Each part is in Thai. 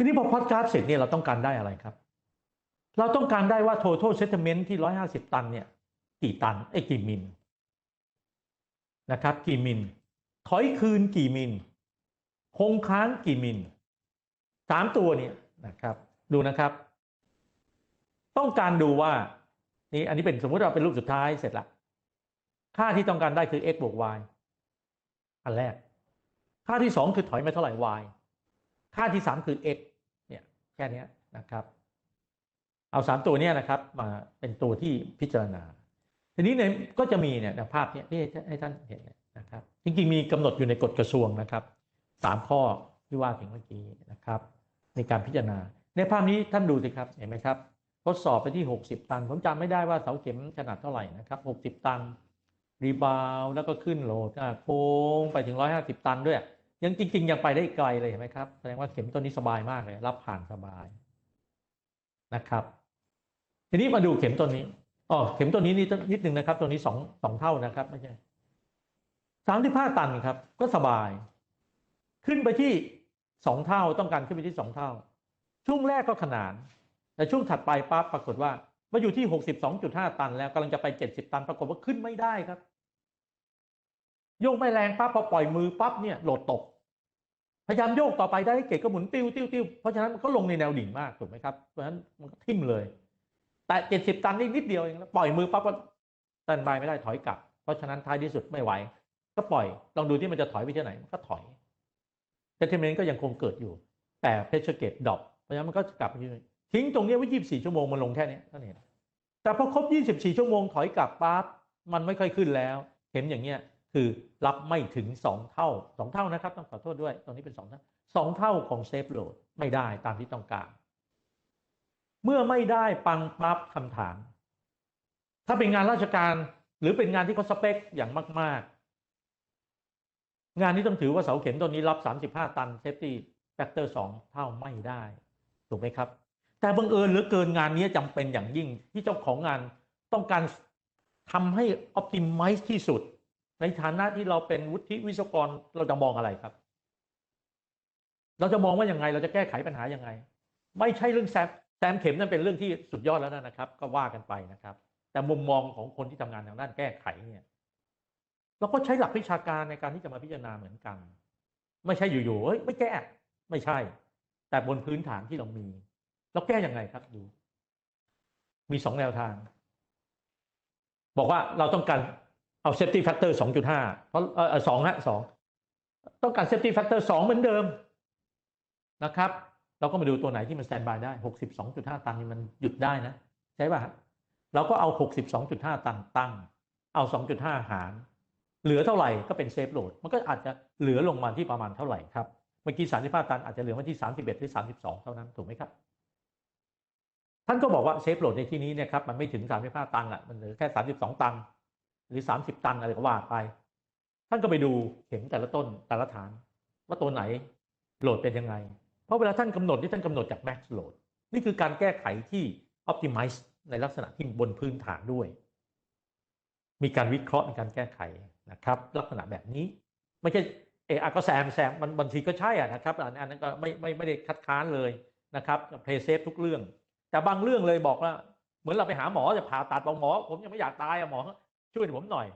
ทีนี้พอพอดกราฟเสร็จเนี่ยเราต้องการได้อะไรครับ เราต้องการได้ว่า total settlement ที่ 150 ตันเนี่ยกี่ตันไอ้กี่มิลนะครับ กี่มิลถอยคืนกี่มิลคงค้างกี่มิลสามตัวเนี่ยนะครับ ดูนะครับ ต้องการดูว่านี่อันนี้เป็นสมมติเราเป็นรูปสุดท้ายเสร็จละค่าที่ต้องการได้คือ x บวก y อันแรก ค่าที่สองคือถอยมาเท่าไหร่ y ค่าที่สามคือ x เนี่ยแค่นี้นะครับ เอาสามตัวนี้นะครับ มาเป็นตัวที่พิจารณา ทีนี้ในก็จะมีเนี่ยภาพเนี้ยที่ให้ท่านเห็นนะครับ จริงๆมีกำหนดอยู่ในกฎกระทรวงนะครับสามข้อที่ว่าถึงเมื่อกี้นะครับ ในการพิจารณา ในภาพนี้ท่านดูสิครับเห็นไหมครับทดสอบไปที่ 60 ตัน ผมจำไม่ได้ว่าเสาเข็มขนาดเท่าไหร่นะครับ 60 ตัน รีบาวแล้วก็ขึ้นโหลดโค้งไปถึง 150 ตันด้วย ยังจริง ๆ ยังไปได้อีกไกลเลยเห็นไหมครับแสดงว่าเข็มตัวนี้สบายมากเลย รับผ่านสบายนะครับ ทีนี้มาดูเข็มตัวนี้อ๋อเข็มตัวนี้นี่นิดนึงนะครับตัวนี้สองสองเท่านะครับไม่ใช่สามสิบห้าตันครับ ก็สบาย ขึ้นไปที่สองเท่าต้องการขึ้นไปที่สองเท่า ช่วงแรกก็ขนาน แต่ช่วงถัดไปปั๊บปรากฏว่ามาอยู่ที่62.5ตันแล้วกำลังจะไป70ตันปรากฏว่าขึ้นไม่ได้ครับ โยกไม่แรงปั๊บพอปล่อยมือปั๊บเนี่ยโหลดตก พยายามโยกต่อไปได้เกตก็หมุนติ้วติ้วติ้วเพราะฉะนั้นมันก็ลงในแนวดิ่งมากถูกไหมครับเพราะฉะนั้นมันก็ทิ่มเลย แต่70ตันนี่นิดเดียวเองปล่อยมือปั๊บก็ตันบายไม่ได้ถอยกลับ เพราะฉะนั้นท้ายที่สุดไม่ไหว ก็ปล่อยลองดูที่มันจะถอยไปที่ไหนมันก็ถอยแต่เมเมนก็ยังคงเกิดอยู่ แต่เพชรเกตดรอปเพราะฉะนั้นมันก็กลับไปที่ทิ้งตรงนี้ไว้24ชั่วโมงมันลงแค่นี้เท่านั้นเองแต่พอครบ 24 ชั่วโมงถอยกลับปั๊บมันไม่ค่อยขึ้นแล้ว เห็นอย่างเงี้ย คือรับไม่ถึง 2 เท่า 2 เท่านะครับ ต้องขอโทษด้วยตรงนี้เป็น 2 เท่า2เท่าของเซฟโหลดไม่ได้ตามที่ต้องการ เมื่อไม่ได้ปังปั๊บคำถาม ถ้าเป็นงานราชการหรือเป็นงานที่เขาสเปคอย่างมาก ๆ งานนี้ต้องถือว่าเสาเข็มตัวนี้รับ 35 ตันเซฟตี้แฟกเตอร์2เท่าไม่ได้ ถูกไหมครับ แต่บังเอิญหลือเกินงานนี้จำเป็นอย่างยิ่งที่เจ้าของงานต้องการทำให้ออ t ติมิ e ที่สุด ในฐานะที่เราเป็นวุฒิวิศวกรเราจะมองอะไรครับ เราจะมองว่าอยังไง เราจะแก้ไขปัญหายังไง ไม่ใช่เรื่องแซมแซมเข็มนั่นเป็นเรื่องที่สุดยอดแล้วนะครับ ก็ว่ากันไปนะครับ แต่มุมมองของคนที่ทำงานทางด้านแก้ไขเนี่ยเราก็ใช้หลักวิชาการในการที่จะมาพิจารณาเหมือนกัน ไม่ใช่อยู่ๆเฮ้ยไม่แก้ ไม่ใช่ แต่บนพื้นฐานที่เรามี เราแก้ยังไงครับดู มีสองแนวทาง บอกว่าเราต้องการ เอา safety factor 2.5เพราะเออสองฮะสองต้องการ safety factor 2เหมือนเดิมนะครับ เราก็มาดูตัวไหนที่มัน stand by ได้62.5ตันนี่มันหยุดได้นะ ใช่ป่ะเราก็เอา62.5ตันตั้ง เอา2.5หารเหลือเท่าไหร่ก็เป็นเซฟโหลด มันก็อาจจะเหลือลงมาที่ประมาณเท่าไหร่ครับ เมื่อกี้35ตันอาจจะเหลือมาที่31หรือ32เท่านั้นถูกไหมครับ ท่านก็บอกว่าเซฟโหลดในที่นี้เนี่ยครับมันไม่ถึง35ตันละมันเหลือแค่32ตัน หรือ 30 ตันอะไรก็ว่าไป ท่านก็ไปดูเข็มแต่ละต้นแต่ละฐาน ว่าตัวไหนโหลดเป็นยังไง เพราะเวลาท่านกำหนดที่ท่านกำหนดจาก max load นี่คือการแก้ไขที่ optimize ในลักษณะที่บนพื้นฐานด้วย มีการวิเคราะห์ในการแก้ไขนะครับ ลักษณะแบบนี้ ไม่ใช่เออก็แซมแซมมันบางทีก็ใช่อะนะครับอันนั้นก็ไม่ไม่ไม่ได้คัดค้านเลยนะครับเพย์เซฟทุกเรื่อง แต่บางเรื่องเลยบอกว่า เหมือนเราไปหาหมอจะผ่าตัดบอกหมอ ผมยังไม่อยากตายอะหมอ ช่วยผมหน่อย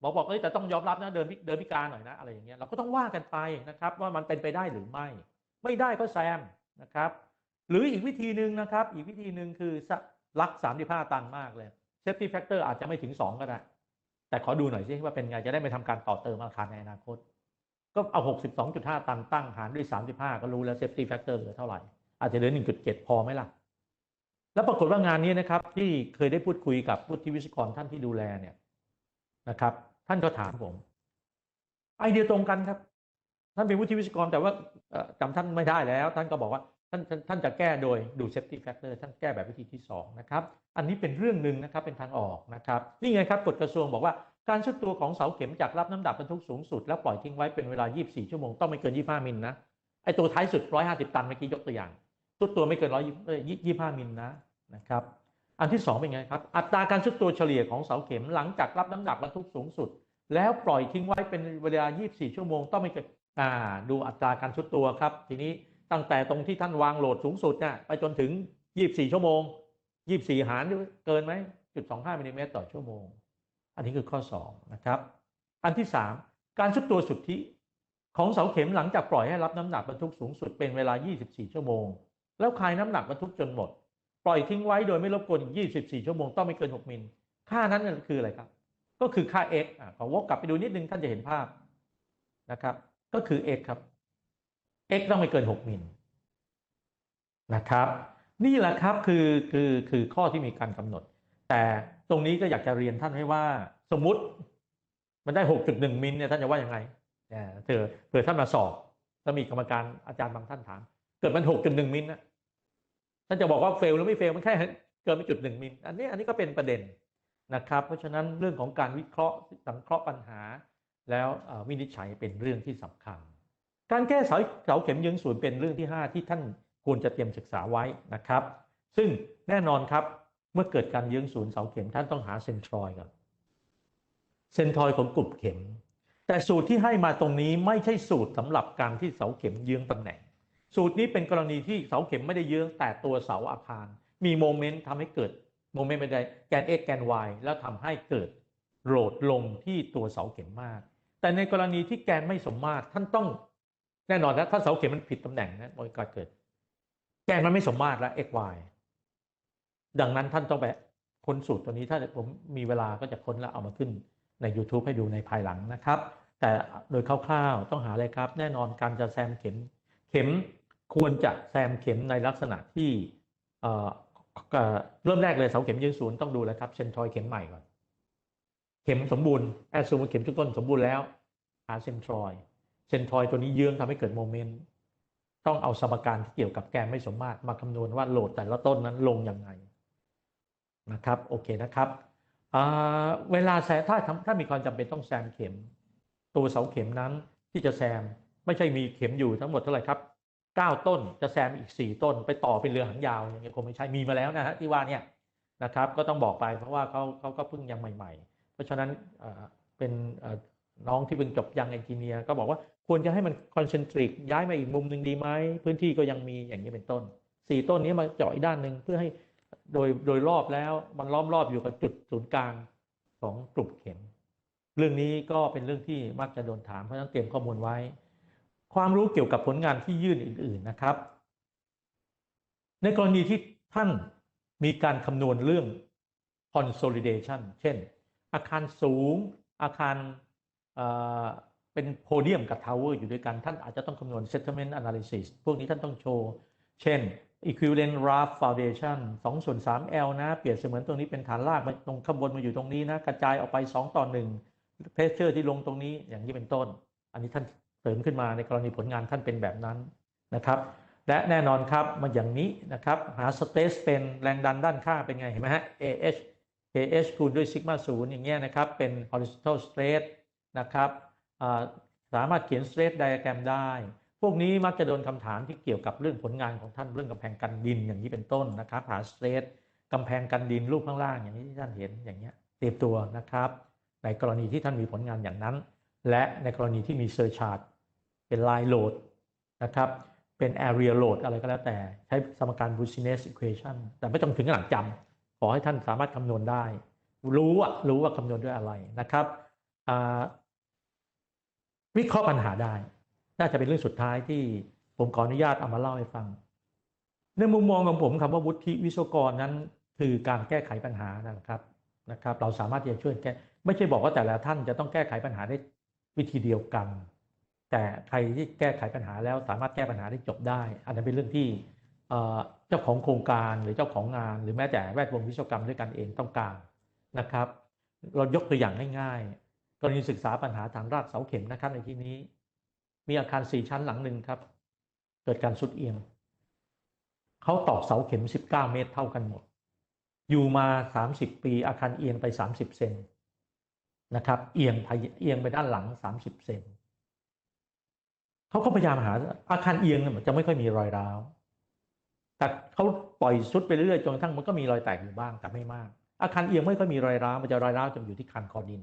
หมอบอกเอ้ยแต่ต้องยอมรับนะเดินเดินพิการหน่อยนะอะไรอย่างเงี้ยเราก็ต้องว่ากันไปนะครับ ว่ามันเป็นไปได้หรือไม่ ไม่ได้ก็แซมนะครับ หรืออีกวิธีหนึ่งนะครับ อีกวิธีหนึ่งคือลักสามสิบห้าตันมากเลยเซฟตี้แฟกเตอร์อาจจะไม่ถึงสองก็ได้ แต่ขอดูหน่อยสิว่าเป็นไงจะได้ไม่ทำการต่อเติมอาคารในอนาคต ก็เอา62.5ตันตั้งหารด้วย35ก็รู้แล้วเซฟตี้แฟกเตอร์เหลือเท่าไหร่อาจจะเหลือ1.7พอไหมล่ะ แล้วปรากฏว่างานนี้นะครับที่เคยได้พูดคุยกับผู้ที่วิศวกรท่านที่ดูแลเนี่ยนะครับ ท่านก็ถามผม ไอเดียตรงกันครับ ท่านเป็นผู้ที่วิศวกรแต่ว่าจำท่านไม่ได้แล้ว ท่านก็บอกว่าท่านท่านจะแก้โดยดูเซฟตี้แฟกเตอร์ท่านแก้แบบวิธีที่2นะครับอันนี้เป็นเรื่องหนึ่งนะครับเป็นทางออกนะครับนี่ไงครับกฎกระทรวงบอกว่าการชุดตัวของเสาเข็มจากรับน้ำหนักบรรทุกสูงสุดแล้วปล่อยทิ้งไว้เป็นเวลา 24 ชั่วโมงต้องไม่เกิน 25 มิลนะไอตัวท้ายสุด 150 ตันเมื่อกี้ยกตัวอย่างชุดตัวไม่เกิน125มิลนะ นะครับ อันที่ 2 เป็นไงครับ อัตราการชุดตัวเฉลี่ยของเสาเข็มหลังจากรับน้ำหนักบรรทุกสูงสุด แล้วปล่อยทิ้งไว้เป็นเวลา 24 ชั่วโมงต้องไม่เกินอ่าดูอัตราการชุดตัวครับ ทีนี้ตั้งแต่ตรงที่ท่านวางโหลดสูงสุดเนี่ยไปจนถึง 24 ชั่วโมง 24 หารเกินไหมจุด25มิลลิเมตรต่อชั่วโมง อันนี้คือข้อ 2 นะครับ อันที่ 3 การสุดตัวสุทธิของเสาเข็มหลังจากปล่อยให้รับน้ำหนักบรรทุกสูงสุดเป็นเวลา 24 ชั่วโมง แล้วคลายน้ำหนักบรรทุกจนหมด ปล่อยทิ้งไว้โดยไม่รบกวนอีก24 ชั่วโมงต้องไม่เกิน 6 มิล ค่านั้นคืออะไรครับ ก็คือค่า x อะขอวกกลับไปดูนิดนึงท่านจะเห็นภาพนะครับ ก็คือ x ครับ x ต้องไม่เกิน 6 มิลนะครับ นี่แหละครับคือคือคือข้อที่มีการกำหนด แต่ตรงนี้ก็อยากจะเรียนท่านให้ว่าสมมุติมันได้ 6.1 มิลเนี่ยท่านจะว่ายังไงเนี่ยเผื่อเผื่อท่านมาสอบแล้วมีกรรมการอาจารย์บางท่านถาม เกิดมัน 6.1 มิลนะ ท่านจะบอกว่าเฟลหรือไม่เฟลมันแค่เกินไปจุดหนึ่งมิลอันนี้อันนี้ก็เป็นประเด็นนะครับ เพราะฉะนั้นเรื่องของการวิเคราะห์สังเคราะห์ปัญหา แล้ววินิจฉัยเป็นเรื่องที่สำคัญ การแก้เสาเสาเข็มยืนศูนย์เป็นเรื่องที่ 5 ที่ท่านควรจะเตรียมศึกษาไว้นะครับ ซึ่งแน่นอนครับเมื่อเกิดการยืงศูนย์เสาเข็มท่านต้องหาเซนทรอยก่อนเซนทรอยของกลุ่มเข็ม แต่สูตรที่ให้มาตรงนี้ไม่ใช่สูตรสำหรับการที่เสาเข็มยืงตำแหน่ง สูตรนี้เป็นกรณีที่เสาเข็มไม่ได้ยืงแต่ตัวเสาอาคาร มีโมเมนต์ทำให้เกิดโมเมนต์ใดแกน x แกน y แล้วทำให้เกิดโหลดลงที่ตัวเสาเข็มมาก แต่ในกรณีที่แกนไม่สมมาตรท่านต้องแน่นอนนะถ้าเสาเข็มมันผิดตำแหน่งนะโอกาสเกิด แกนมันไม่สมมาตรแล้ว x y ดังนั้นท่านต้องไปค้นสูตรตัวนี้ถ้าผมมีเวลาก็จะค้นแล้วเอามาขึ้นใน YouTube ให้ดูในภายหลังนะครับ แต่โดยคร่าวๆต้องหาอะไรครับ แน่นอนการจะแซมเข็ม เข็ม ควรจะแซมเข็มในลักษณะที่เริ่มแรกเลยเสาเข็มยืนศูนย์ต้องดูแล้วครับเซนทรอยเข็มใหม่ก่อน เข็มสมบูรณ์แอดซูมเข็มชุดต้นสมบูรณ์แล้วหาเซนทรอยเซนทรอยตัวนี้เยื้องทำให้เกิดโมเมนต์ต้องเอาสมการที่เกี่ยวกับแกนไม่สมมาตรมาคำนวณว่าโหลดแต่ละต้นนั้นลงยังไงนะครับโอเคนะครับเวลาแซมถ้าถ้ามีความจำเป็นต้องแซมเข็ม ตัวเสาเข็มนั้นที่จะแซมไม่ใช่มีเข็มอยู่ทั้งหมดเท่าไหร่ครับ 9 ต้นจะแซมอีก 4 ต้น ไปต่อเป็นเรือหางยาวอย่างเงี้ยคงไม่ใช่มีมาแล้วนะฮะที่ว่าเนี่ยนะครับก็ต้องบอกไปเพราะว่าเขาเขาก็เพิ่งยังใหม่ ๆ เพราะฉะนั้นเป็นน้องที่เพิ่งจบยังเอนจิเนียร์ก็บอกว่าควรจะให้มันคอนเซนทริกย้ายมาอีกมุมหนึ่งดีไหมพื้นที่ก็ยังมีอย่างนี้เป็นต้น 4 ต้นนี้มาเจาะอีกด้านหนึ่งเพื่อให้โดยโดยรอบแล้วมันล้อมรอบอยู่กับจุดศูนย์กลางของกลุ่มเข็ม เรื่องนี้ก็เป็นเรื่องที่มักจะโดนถามเพราะฉะนั้นเตรียมข้อมูลไว้ ความรู้เกี่ยวกับผลงานที่ยื่นอื่น ๆนะครับ ในกรณีที่ท่านมีการคำนวณเรื่อง consolidation เช่น อาคารสูง อาคารเป็นโพเดียมกับทาวเวอร์อยู่ด้วยกันท่านอาจจะต้องคำนวณ settlement analysis พวกนี้ท่านต้องโชว์ เช่น equivalent raft foundation 2ส่วน3 L นะ เปรียบเสมือนตรงนี้เป็นฐานรากตรงข้างบนมาอยู่ตรงนี้นะ กระจายออกไป 2 ต่อ 1 pressure ที่ลงตรงนี้อย่างนี้เป็นต้น อันนี้ท่าน เสริมขึ้นมาในกรณีผลงานท่านเป็นแบบนั้นนะครับ และแน่นอนครับมาอย่างนี้นะครับ หา stress เป็นแรงดันด้านข้างเป็นไงเห็นไหมฮะ AH AH คูณด้วยซิกมาศูนย์อย่างเงี้ยนะครับ เป็น horizontal stress นะครับสามารถเขียน stress diagram ได้ พวกนี้มักจะโดนคำถามที่เกี่ยวกับเรื่องผลงานของท่านเรื่องกำแพงกันดินอย่างนี้เป็นต้นนะครับ หาสเตรทกำแพงกันดินรูปข้างล่างอย่างนี้ที่ท่านเห็นอย่างเงี้ยเตรียมตัวนะครับ ในกรณีที่ท่านมีผลงานอย่างนั้น และในกรณีที่มีเซอร์ชาร์ต เป็นไลน์โหลดนะครับ เป็น area load อะไรก็แล้วแต่ใช้สมการ b u s i n e s equation แต่ไม่ต้องถึงขนาดจำขอให้ท่านสามารถคำนวณได้ รู้อะรู้ว่าคำนวณด้วยอะไรนะครับวิเคราะห์ปัญหาได้ น่าจะเป็นเรื่องสุดท้ายที่ผมขออนุญาตเอามาเล่าให้ฟัง ในมุมมองของผมคำว่าวุฒิวิศวกรนั้น คือการแก้ไขปัญหานะครับนะครับ เราสามารถที่จะช่วยแก้ไม่ใช่บอกว่าแต่ละท่านจะต้องแก้ไขปัญหาได้วิธีเดียวกัน แต่ใครที่แก้ไขปัญหาแล้วสามารถแก้ปัญหาได้จบได้ อันนั้นเป็นเรื่องที่เจ้าของโครงการหรือเจ้าของงาน หรือแม้แต่แวดวงวิศวกรรมด้วยกันเองต้องการนะครับ เรายกตัวอย่างง่ายๆ กรณีศึกษาปัญหาทางรากเสาเข็มนะครับในที่นี้ มีอาคารสี่ชั้นหลังหนึ่งครับ เกิดการสุดเอียงเขาตอกเสาเข็ม 19 เมตรเท่ากันหมด อยู่มา 30 ปีอาคารเอียงไป 30 เซนนะครับ เอียงเอียงไปด้านหลัง 30 เซน เขาก็พยายามหาอาคารเอียงจะไม่ค่อยมีรอยร้าวแต่เขาปล่อยสุดไปเรื่อยๆจนกระทั่งมันก็มีรอยแตกอยู่บ้างแต่ไม่มาก อาคารเอียงไม่ค่อยมีรอยร้าวมันจะรอยร้าวจะอยู่ที่คานคอดิน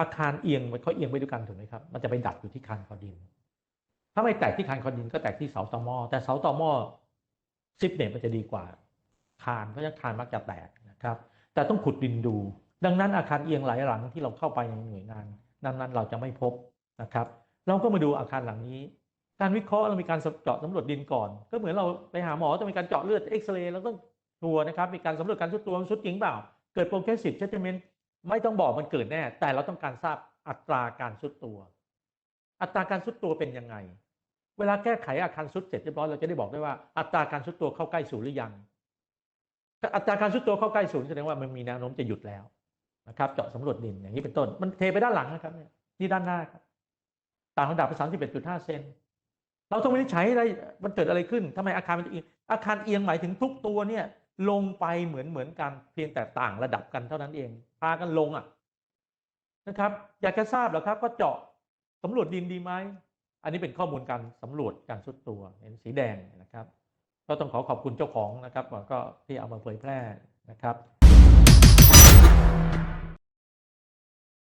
อาคารเอียงมันเขาเอียงไปด้วยกันถูกไหมครับมันจะไปดัดอยู่ที่คานคอดิน ถ้าไม่แตกที่คานคอดินก็แตกที่เสาตอมอแต่เสาตอมอซิปเนี่ยมันจะดีกว่าคานเพราะฉะนั้นคานมักจะแตกนะครับ แต่ต้องขุดดินดู ดังนั้นอาคารเอียงหลายหลังที่เราเข้าไปในหน่วยงาน นั้นๆเราจะไม่พบนะครับ เราก็มาดูอาคารหลังนี้ การวิเคราะห์เรามีการเจาะสำรวจดินก่อน ก็เหมือนเราไปหาหมอต้องมีการเจาะเลือดเอ็กซเรย์เราต้องทัวนะครับมีการสำรวจการสุดตัวมันสุดจริงเปล่า เกิดโปรเกรสซีฟเชตเมนต์ไม่ต้องบอกมันเกิดแน่ แต่เราต้องการทราบอัตราการสุดตัว อัตราการสุดตัวเป็นยังไง เวลาแก้ไขอาคารสุดเสร็จเรียบร้อยเราจะได้บอกได้ว่าอัตราการสุดตัวเข้าใกล้ศูนย์หรือยังถ้าอัตราการสุดตัวเข้าใกล้ศูนย์แสดงว่ามันมีแนวโน้มจะหยุดแล้วนะครับ เจาะสำรวจดินอย่างนี้เป็นต้น มันเทไปด้านหลังนะครับเนี่ยนี่ด้านหน้าครับต่างระดับไปสามสิบเอ็ดจุดห้าเซน เราต้องวินิจฉัยอะไรมันเกิดอะไรขึ้นทำไมอาคารมันเอียงอาคารเอียงหมายถึงทุกตัวเนี่ยลงไปเหมือนเหมือนกันเพียงแต่ต่างระดับกันเท่านั้นเอง พากันลงอะนะครับ อยากจะทราบเหรอครับก็เจาะสำรวจดินดีไหมอันนี้เป็นข้อมูลการสำรวจการสุดตัวเห็นสีแดงนะครับ ก็ต้องขอขอบคุณเจ้าของนะครับก็ที่เอามาเผยแพร่นะครับ